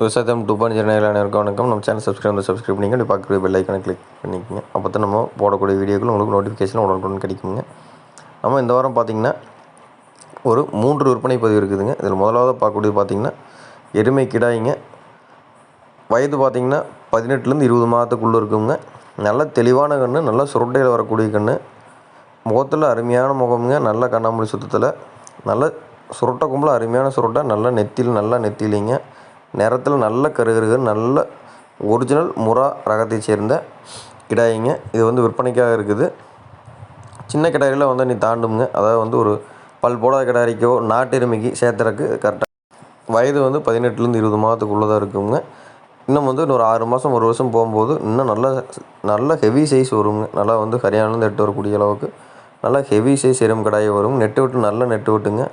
விவசாயம் two point zero நேரம் வணக்கம். நம்ம சேனல் சப்ஸ்கிரைப் பண்ணி சப்ஸ்கிரைப் பண்ணிங்க. அப்படி பார்க்குற பெல் ஐக்கனை கிளிக் பண்ணிக்கோங்க. அப்போ தான் நம்ம போடக்கூடிய வீடியோக்கள் உங்களுக்கு நோட்டிஃபிகேஷன் உடனுக்குடன் கிடைக்குங்க. நம்ம இந்த வாரம் பார்த்திங்கன்னா ஒரு மூன்று விற்பனை பதிவு இருக்குதுங்க. இதில் முதலாவது பார்க்கக்கூடியது பார்த்திங்கன்னா எருமை கிடாய்ங்க. வயது பார்த்திங்கன்னா பதினெட்டுலேருந்து இருபது மாதத்துக்குள்ளே இருக்குங்க. நல்ல தெளிவான கன்று நல்ல சுருட்டையில் வரக்கூடிய கன்று முகத்தில் அருமையான முகமுங்க. நல்ல கண்ணாமூடி சுத்தத்தில். நல்ல சுருட்டை கும்பல அருமையான சுருட்டை. நல்ல நெத்தியில் நல்லா நெத்திலிங்க நிறத்தில் நல்ல கருகருகு நல்ல ஒரிஜினல் முறா ரகத்தை சேர்ந்த கிடாய்ங்க. இது வந்து விற்பனைக்காக இருக்குது. சின்ன கிடாரியில் வந்து நீ தாண்டுங்க அதாவது வந்து ஒரு பல் போடாத கிடாரிக்கோ நாட்டெருமைக்கு சேர்த்துறக்கு கரெக்டாக வயது வந்து பதினெட்டுலேருந்து இருபது மாதத்துக்குள்ளே தான் இருக்குங்க. இன்னும் வந்து இன்னொரு ஆறு மாதம் ஒரு வருஷம் போகும்போது இன்னும் நல்ல நல்ல ஹெவி சைஸ் வருங்க. நல்லா வந்து ஹரியானாலேருந்து எட்டு வரக்கூடிய அளவுக்கு. நல்லா ஹெவி சைஸ் எறும்பு கடாயை வரும். நெட்டு விட்டு நல்லா நெட்டு விட்டுங்க.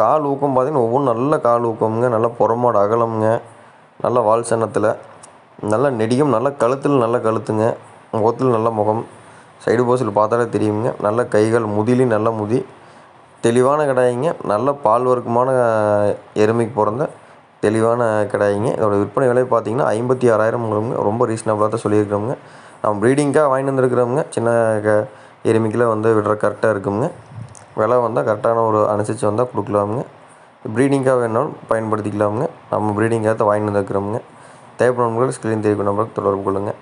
கால் ஊக்கம் பார்த்தீங்கன்னா ஒவ்வொன்றும் நல்ல கால் ஊக்கம்ங்க நல்ல புறமாடு அகலம்ங்க நல்ல வால் சனத்தில் நல்ல நெடியும் நல்ல கழுத்தில் நல்ல கழுத்துங்க முகத்தில் நல்ல முகம் சைடு போஸில் பார்த்தாலே தெரியுங்க. நல்ல கைகள் முதிலையும் நல்ல முதி தெளிவான கடாயிங்க நல்ல பால் வர்க்கமான எருமைக்கு பிறந்த தெளிவான கடாயிங்க. இதோடய விற்பனை விலை பார்த்தீங்கன்னா ஐம்பத்தி ஆறாயிரம் ரொம்ப ரீசனபிளாக தான் சொல்லியிருக்கிறோங்க நம்ம ப்ரீடிங்காக வாங்கிட்டு வந்துருக்கிறோங்க சின்ன க எருமைக்கெலாம் வந்து விடுற கரெக்டாக இருக்குங்க விலை வந்தால் கரெக்டான ஒரு அனுசரித்து வந்தால் கொடுக்கலாமுங்க. ப்ரீடிங்காக வேணாலும் பயன்படுத்திக்கலாமுங்க. நம்ம ப்ரீடிங்காக தான் வாங்கிட்டு வந்துருக்கிறோமுங்க. தேவைப்படுறவங்களுக்கு ஸ்க்ரீன் தெரிவிக்கும் நம்பருக்கு தொடர்பு கொள்ளுங்கள்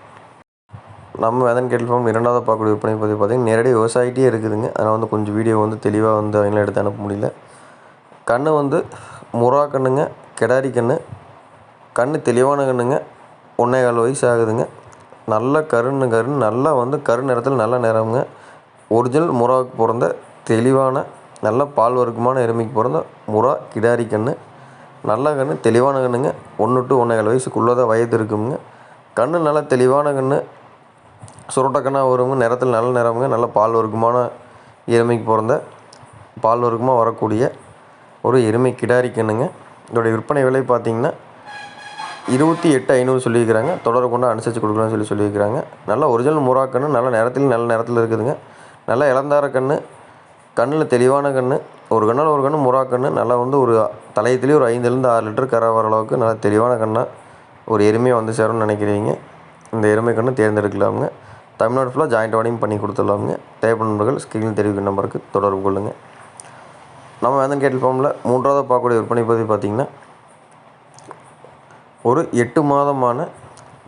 நம்ம வேதன் கேட்டல் ஃபார்ம் இரண்டாவது பார்க்கக்கூடிய விற்பனை பற்றி பார்த்திங்கன்னா நேரடி விவசாயிட்டே இருக்குதுங்க. அதனால் வந்து கொஞ்சம் வீடியோ வந்து தெளிவாக வந்து அவங்களாம் எடுத்து அனுப்ப முடியல. கன்று வந்து முறா கண்ணுங்க கிடாரி கன்று கன்று தெளிவான கண்ணுங்க. ஒன்றே கால் வயசு ஆகுதுங்க. நல்ல கருன்னு கருன்னு நல்லா வந்து கரு நிறத்தில் நல்ல நிறமுங்க. ஒரிஜினல் முறாவுக்கு பிறந்த தெளிவான நல்ல பால் வர்க்கமான எருமைக்கு பிறந்த முறா கிடாரி கன்று நல்ல கன்று தெளிவான கன்றுங்க ஒன்று டு ஒன்றே கால் வயசுக்குள்ளே தான் வயது இருக்குங்க கன்று நல்லா தெளிவான கன்று சுருட்டக்கண்ணாக வருங்க. நிறத்தில் நல்ல நிறமுங்க. நல்ல பால் வர்க்கமான எருமைக்கு பிறந்த பால் வர்க்கமாக வரக்கூடிய ஒரு எருமை கிடாரி கன்றுங்க இதோடைய விற்பனை விலை பார்த்திங்கன்னா இருபத்தி எட்டு ஐநூறு சொல்லியிருக்கிறாங்க. தொடர் கொண்டு அனுசரித்து கொடுக்கலாம்னு சொல்லி சொல்லியிருக்கிறாங்க. நல்ல ஒரிஜினல் முறா கன்று நல்ல நேரத்தில் நல்ல நிறத்தில் இருக்குதுங்க. நல்ல இளந்தார கன்று கண்ணில் தெளிவான கன்று ஒரு கண்ணில் ஒரு கன்று முறா கன்று நல்லா வந்து ஒரு தலையத்துலேயே ஒரு ஐந்துலேருந்து ஆறு லிட்டர் கரை வர அளவுக்கு நல்லா தெளிவான கண்ணாக ஒரு எருமையாக வந்து சேரும்னு நினைக்கிறீங்க. இந்த எருமை கண்ணு தேர்ந்தெடுக்கலாமுங்க. தமிழ்நாடு ஃபுல்லாக ஜாயிண்ட் வாடிங் பண்ணி கொடுத்துடலாமுங்க. தேவைப்படும் நண்பர்கள் ஸ்க்ரீனில் தெரிவிக்கும் நம்பருக்கு தொடர்பு கொள்ளுங்கள் நம்ம வேந்தன் கேட்டல் ஃபார்மில் மூன்றாவது பார்க்கக்கூடிய விற்பனை பதிவு பார்த்திங்கன்னா ஒரு எட்டு மாதமான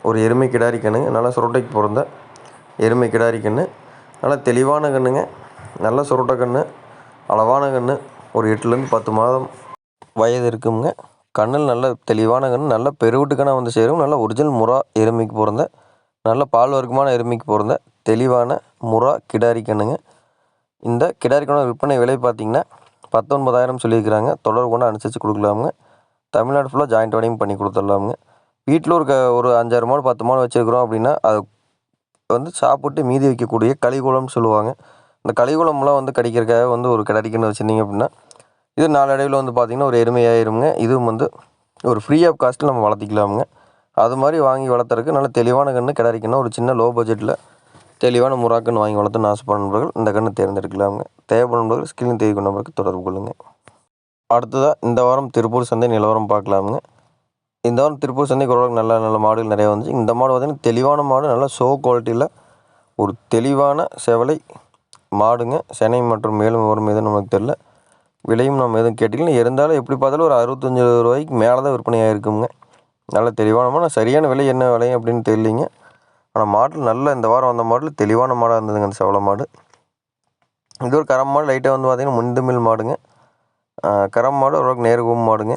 ஒரு எருமை கிடாரி கண்ணுங்க. நல்லா சுருட்டைக்கு பிறந்த எருமை கிடாரி கன்று நல்லா தெளிவான கண்ணுங்க. நல்ல சுருட்டை கன்று அளவான கன்று ஒரு எட்டுலேருந்து பத்து மாதம் வயது இருக்குங்க. கண்ணில் நல்ல தெளிவான கன்று நல்ல பெருவிட்டுக்கணாக வந்து சேரும். நல்ல ஒரிஜினல் முறா எருமைக்கு பிறந்த நல்ல பால் வர்க்கமான எருமைக்கு பிறந்த தெளிவான முறா கிடாரி கண்ணுங்க. இந்த கிடாரி விற்பனை விலை பார்த்திங்கன்னா பத்தொன்பதாயிரம் சொல்லியிருக்கிறாங்க. தொடர்பு கொண்டு அனுசரித்து கொடுக்கலாமுங்க. தமிழ்நாடு ஃபுல்லாக ஜாயிண்ட் வடையும் பண்ணி கொடுத்துடலாமுங்க. வீட்டில் ஒரு க ஒரு அஞ்சாறு மாடு பத்து மாடு வச்சுருக்குறோம் அப்படின்னா அது வந்து சாப்பிட்டு மீதி வைக்கக்கூடிய கலிகுளம்னு சொல்லுவாங்க. இந்த கலிகுளம்லாம் வந்து கடிக்கிறக்காக வந்து ஒரு கிடைக்குன்னு வச்சுருந்தீங்க அப்படின்னா இது நாளடைவில் வந்து பார்த்திங்கன்னா ஒரு எருமையாயிருங்க இதுவும் வந்து ஒரு ஃப்ரீ ஆஃப் காஸ்ட்டில் நம்ம வளர்த்திக்கலாமுங்க. அது மாதிரி வாங்கி வளர்த்துறதுக்கு நல்ல தெளிவான கன்று கிடைக்கணும் ஒரு சின்ன லோ பட்ஜெட்டில் தெளிவான முறாக்கன்று வாங்கி வளர்த்துன்னு ஆசைப்படும் நண்பர்கள் இந்த கன்று தேர்ந்தெடுக்கலாமுங்க. தேவைப்படும் நண்பர்கள் ஸ்கிரீன் தெரிவிக்கும் நம்பருக்கு தொடர்பு கொள்ளுங்கள் அடுத்ததாக இந்த வாரம் திருப்பூர் சந்தை நிலவரம் பார்க்கலாமுங்க. இந்த வாரம் திருப்பூர் சந்தைக்கு ஓரளவுக்கு நல்ல நல்ல மாடுகள் நிறையா வந்துச்சு. இந்த மாடு பார்த்திங்கன்னா தெளிவான மாடு நல்லா ஷோ குவாலிட்டியில் ஒரு தெளிவான செவலை மாடுங்க. சென்னை மற்றும் மேலும் வரும் எதுவும் நமக்கு தெரில விலையும் நம்ம எதுவும் கேட்டிங்களா இருந்தாலும் எப்படி பார்த்தாலும் ஒரு அறுபத்தஞ்சி ரூபாய்க்கு மேலே தான் விற்பனை ஆகிருக்குங்க நல்ல தெளிவான மாடு. சரியான விலை என்ன விலை அப்படின்னு தெரியலிங்க. ஆனால் மாட்டில் நல்ல இந்த வாரம் வந்த மாடில் தெளிவான மாடாக இருந்ததுங்க அந்த செவலை மாடு. இது ஒரு கரம் மாடு. லைட்டாக வந்து பார்த்திங்கன்னா முந்தமிழ் மாடுங்க. கரம் மாடு ஓரளவுக்கு நேருகும் மாடுங்க.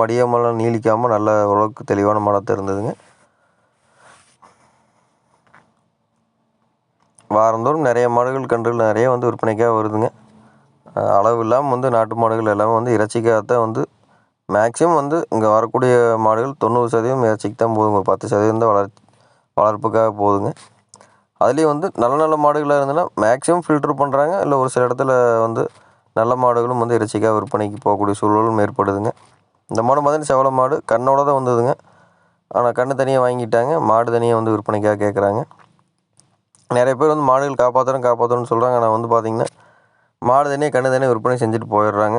மடியாமலாம் நீளிக்காமல் நல்ல ஓரளவுக்கு தெளிவான மாடாக தான் இருந்ததுங்க. வாரந்தோறும் நிறைய மாடுகள் கன்றுகள் நிறைய வந்து விற்பனைக்காக வருதுங்க. அளவு இல்லாமல் வந்து நாட்டு மாடுகள் எல்லாமே வந்து இறைச்சிக்காக தான் வந்து மேக்ஸிமம் வந்து இங்கே வரக்கூடிய மாடுகள் தொண்ணூறு சதவீதம் இறைச்சிக்கு தான் போதுங்க. ஒரு பத்து சதவீதம் தான் வளர் வளர்ப்புக்காக போகுதுங்க அதுலேயும் வந்து நல்ல நல்ல மாடுகளாக இருந்ததுன்னா மேக்ஸிமம் ஃபில்ட்ரு பண்ணுறாங்க இல்லை ஒரு சில இடத்துல வந்து நல்ல மாடுகளும் வந்து இறைச்சிக்காக விற்பனைக்கு போகக்கூடிய சூழலும் ஏற்படுதுங்க. இந்த மாடு பார்த்தீங்கன்னா செவல மாடு கண்ணோட தான் வந்ததுங்க. ஆனால் கண்ணு தனியாக வாங்கிட்டாங்க. மாடு தனியாக வந்து விற்பனைக்காக கேட்குறாங்க நிறைய பேர் வந்து மாடுகள் காப்பாற்றுறோம் காப்பாற்றுறோம்னு சொல்கிறாங்க ஆனால் வந்து பார்த்திங்கன்னா மாடு தனியாக கண்ணு தனியாக விற்பனை செஞ்சுட்டு போயிடுறாங்க.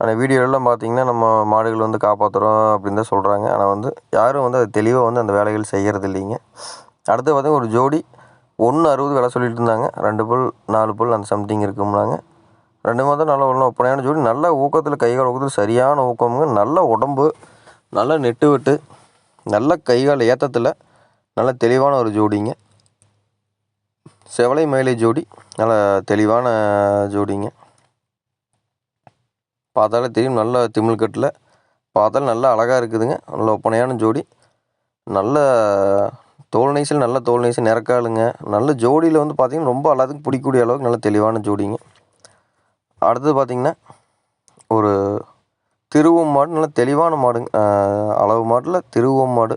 ஆனால் வீடியோலாம் பார்த்தீங்கன்னா நம்ம மாடுகள் வந்து காப்பாற்றுறோம் அப்படின்னு தான் சொல்கிறாங்க ஆனால் வந்து யாரும் வந்து அது தெளிவாக வந்து அந்த வேலைகள் செய்கிறது இல்லைங்க. அடுத்து பார்த்தீங்கன்னா ஒரு ஜோடி ஒன்று அறுபது விலை சொல்லிட்டு இருந்தாங்க. ரெண்டு புல் நாலு புல் அந்த சம்திங் இருக்கும்னாங்க ரெண்டு மாதம் நல்ல ஒன்றும் ஒப்பனையான ஜோடி. நல்ல ஊக்கத்தில் கைகால் ஊக்கத்தில் சரியான ஊக்கமுங்க. நல்ல உடம்பு நல்ல நெட்டு விட்டு நல்ல கைகால் ஏற்றத்தில் நல்ல தெளிவான ஒரு ஜோடிங்க. செவலை மயிலை ஜோடி. நல்ல தெளிவான ஜோடிங்க. பார்த்தாலே தெரியும் நல்ல திமிழ் கட்டில். பார்த்தாலும் நல்லா அழகாக இருக்குதுங்க. நல்ல ஒப்பனையான ஜோடி. நல்ல தோல் நைசல் நல்ல தோல் நைசல் நிறக்காளுங்க நல்ல ஜோடியில் வந்து பார்த்திங்கன்னா ரொம்ப எல்லாத்துக்கும் பிடிக்கக்கூடிய அளவுக்கு நல்ல தெளிவான ஜோடிங்க. அடுத்தது பார்த்திங்கன்னா ஒரு திருவம் மாடு நல்ல தெளிவான மாடுங்க. அளவு மாட்டில் திருவம் மாடு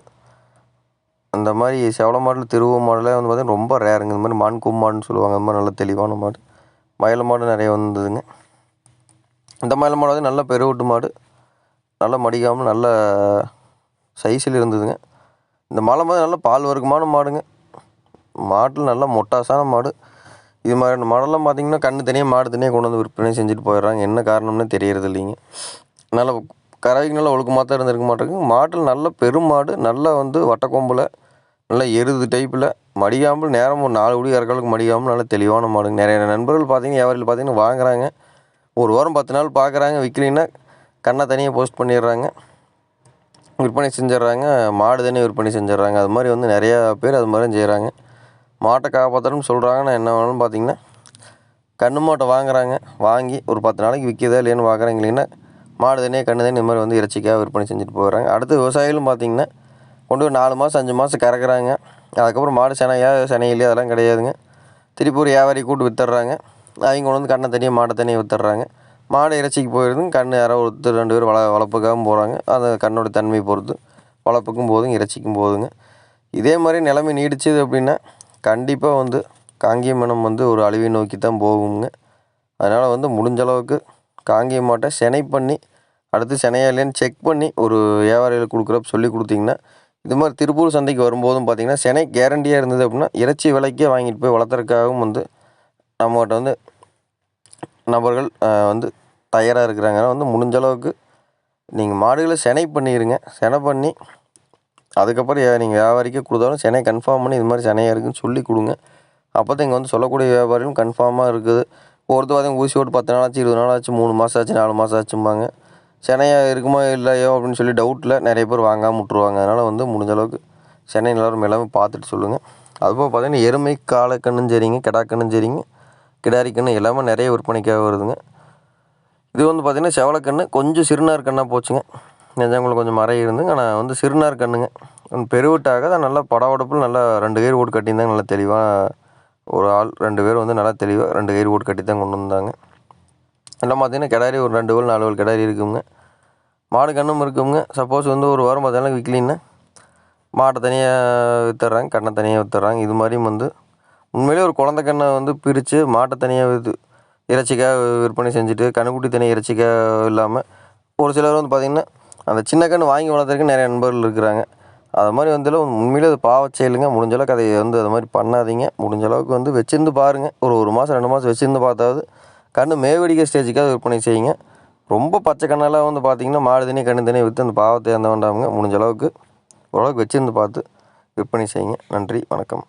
அந்த மாதிரி செவல மாடல் திருவம் மாடுலாம் வந்து பார்த்திங்கன்னா ரொம்ப ரேருங்க இந்த மாதிரி மான் மாடுன்னு சொல்லுவாங்க. அந்த மாதிரி நல்ல தெளிவான மாடு. மயில மாடு நிறைய வந்ததுங்க. இந்த மயில மாடு வந்து நல்ல பெருவட்டு மாடு. நல்ல மடிக்காமல் நல்ல சைஸில் இருந்ததுங்க. இந்த மலை மாதிரி நல்ல பால் வர்க்கமான மாடுங்க. மாட்டில் நல்ல மொட்டாசான மாடு. இது மாதிரியான மாடெல்லாம் பார்த்திங்கன்னா கண்ணு தனியாக மாடு தனியாக கொண்டு வந்து விற்பனை செஞ்சுட்டு போயிடுறாங்க. என்ன காரணம்னு தெரியறது இல்லைங்க. நல்ல கறவைக்கு நல்லா ஒழுக்கமாக தான் இருந்திருக்க மாட்டேங்குது. மாட்டில் நல்ல பெரும் மாடு நல்லா வந்து வட்டக்கொம்பில் நல்லா எருது டைப்பில் மடிக்காமல் நேரம் ஒரு நாலு குடி இறக்கலுக்கு மடிக்காமல் நல்லா தெளிவான மாடுங்க நிறைய நண்பர்கள் பார்த்தீங்கன்னா வியாபாரிகள் பார்த்தீங்கன்னா வாங்குறாங்க. ஒரு வாரம் பத்து நாள் பார்க்குறாங்க விற்கலைன்னா கண்ணை தனியாக போஸ்ட் பண்ணிடுறாங்க. விற்பனை செஞ்சிடுறாங்க மாடு தனியாக விற்பனை செஞ்சிடுறாங்க. அது மாதிரி வந்து நிறையா பேர் அது மாதிரி செய்கிறாங்க மாட்டை காப்பாற்றணும்னு சொல்கிறாங்கன்னா என்ன வேணும்னு பார்த்தீங்கன்னா கன்று மாட்டை வாங்குறாங்க. வாங்கி ஒரு பத்து நாளைக்கு விற்கிதா இல்லையான்னு பார்க்குறாங்க இல்லைன்னா மாடு தனியாக கண்ணு தண்ணி இந்த மாதிரி வந்து இறைச்சிக்காக விற்பனை செஞ்சுட்டு போகிறாங்க அடுத்து விவசாயிகளும் பார்த்திங்கன்னா கொண்டு போய் நாலு மாதம் அஞ்சு மாதம் கறக்குறாங்க. அதுக்கப்புறம் மாடு செனையா செனையிலையே அதெல்லாம் கிடையாதுங்க. திருப்பி ஒரு வியாபாரி கூட்டு வித்துடுறாங்க. அவங்க கொண்டு வந்து கண்ணை தனியாக மாடை தனியாக வித்துடுறாங்க. மாடு இறைச்சிக்கு போயிடுதுங்க. கண் யாரோ ஒருத்தர் ரெண்டு பேர் வள வளர்ப்புக்காகவும் போகிறாங்க அந்த கண்ணோட தன்மை பொறுத்து வளர்ப்புக்கும் போதுங்க இறைச்சிக்கும் போதுங்க இதே மாதிரி நிலைமை நீடிச்சது அப்படின்னா கண்டிப்பாக வந்து காங்கேயம் மனம் வந்து ஒரு அழிவை நோக்கி தான் போகுங்க. அதனால் வந்து முடிஞ்ச அளவுக்கு காங்கேயம் மாட்டை சினை பண்ணி அடுத்து செனையா இல்லைன்னு செக் பண்ணி ஒரு வியாபாரிகள் கொடுக்குறப்ப சொல்லி கொடுத்தீங்கன்னா இது மாதிரி திருப்பூர் சந்தைக்கு வரும்போதும் பார்த்திங்கன்னா செனை கேரண்டியாக இருந்தது அப்படின்னா இறைச்சி விலைக்கே வாங்கிட்டு போய் வளர்த்துறதுக்காகவும் வந்து நம்மகிட்ட வந்து நபர்கள் வந்து தயாராக இருக்கிறாங்க. வந்து முடிஞ்ச அளவுக்கு நீங்கள் மாடுகளை செனை பண்ணிடுங்க செனை பண்ணி அதுக்கப்புறம் நீங்கள் வியாபாரிக்கே கொடுத்தாலும் சினை கன்ஃபார்ம் பண்ணி இது மாதிரி செனையாக இருக்குதுன்னு சொல்லி கொடுங்க. அப்போ தான் இங்கே வந்து சொல்லக்கூடிய வியாபாரியும் கன்ஃபார்மாக இருக்குது. ஒருத்தர் பார்த்தீங்க ஊசி போட்டு பத்து நாள் ஆச்சு இருபது நாள் ஆச்சு மூணு மாதம் ஆச்சு நாலு மாதம் ஆச்சும்பாங்க. சென்னையாக இருக்குமா இல்லையோ அப்படின்னு சொல்லி டவுட்டில் நிறைய பேர் வாங்காமல் விட்ருவாங்க அதனால் வந்து முடிஞ்ச அளவுக்கு சென்னை நிலவரம் எல்லாமே பார்த்துட்டு சொல்லுங்கள் அதுபோக பார்த்தீங்கன்னா எருமை காலக்கண்ணும் சரிங்க கிடாக்கண்ணும் சரிங்க கிடாரி கன்று எல்லாமே நிறைய விற்பனைக்காக வருதுங்க. இது வந்து பார்த்திங்கன்னா செவலக்கன்று கொஞ்சம் சிறுநார் கண்ணாக போச்சுங்க. நெஞ்சாங்குள்ள கொஞ்சம் மறைய இருந்துங்க. ஆனால் வந்து சிறுநார் கண்ணுங்க. பெருவிட்டாக தான் நல்லா படவடப்பில் நல்லா ரெண்டு கயிறு ஓட்டு கட்டியிருந்தாங்க. நல்லா தெளிவாக ஒரு ஆள் ரெண்டு பேர் வந்து நல்லா தெளிவாக ரெண்டு கயிறு ஓட்டு கட்டி தான் கொண்டு வந்தாங்க. எல்லாம் பார்த்தீங்கன்னா கிடாரி ஒரு ரெண்டு வேல் நாலு வேல் கிடாரி இருக்குங்க. மாடு கண்ணும் இருக்குங்க. சப்போஸ் வந்து ஒரு வாரம் பார்த்தீங்கன்னா விற்கலின்னா மாட்டை தனியாக விற்றுறாங்க கண்ணை தனியாக விற்றுறாங்க இது மாதிரியும் வந்து உண்மையிலே ஒரு குழந்த கண்ணை வந்து பிரித்து மாட்டை தனியாக விற்று இறைச்சிக்காக விற்பனை செஞ்சுட்டு கண்ணுக்குட்டி தனியாக இறைச்சிக்காக இல்லாமல் ஒரு சிலர் வந்து பார்த்திங்கன்னா அந்த சின்ன கன்று வாங்கி வளர்த்துறதுக்கு நிறைய நண்பர்கள் இருக்கிறாங்க. அது மாதிரி வந்து உண்மையிலே அது பாவ செயலுங்க. முடிஞ்ச அளவுக்கு அதை வந்து அது மாதிரி பண்ணாதீங்க. முடிஞ்ச அளவுக்கு வந்து வச்சிருந்து பாருங்கள் ஒரு ஒரு மாதம் ரெண்டு மாதம் வச்சிருந்து பார்த்தாவது கன்று மேவடிக்க ஸ்டேஜுக்காக விற்பனை செய்யுங்க. ரொம்ப பச்சை கண்ணெல்லாம் வந்து பார்த்திங்கன்னா மாடு தண்ணி கண்ணு தண்ணி விற்று அந்த பாவத்தை அந்த வேண்டாமுங்க முடிஞ்ச அளவுக்கு ஓரளவுக்கு வச்சுருந்து பார்த்து விற்பனை செய்யுங்க. நன்றி வணக்கம்.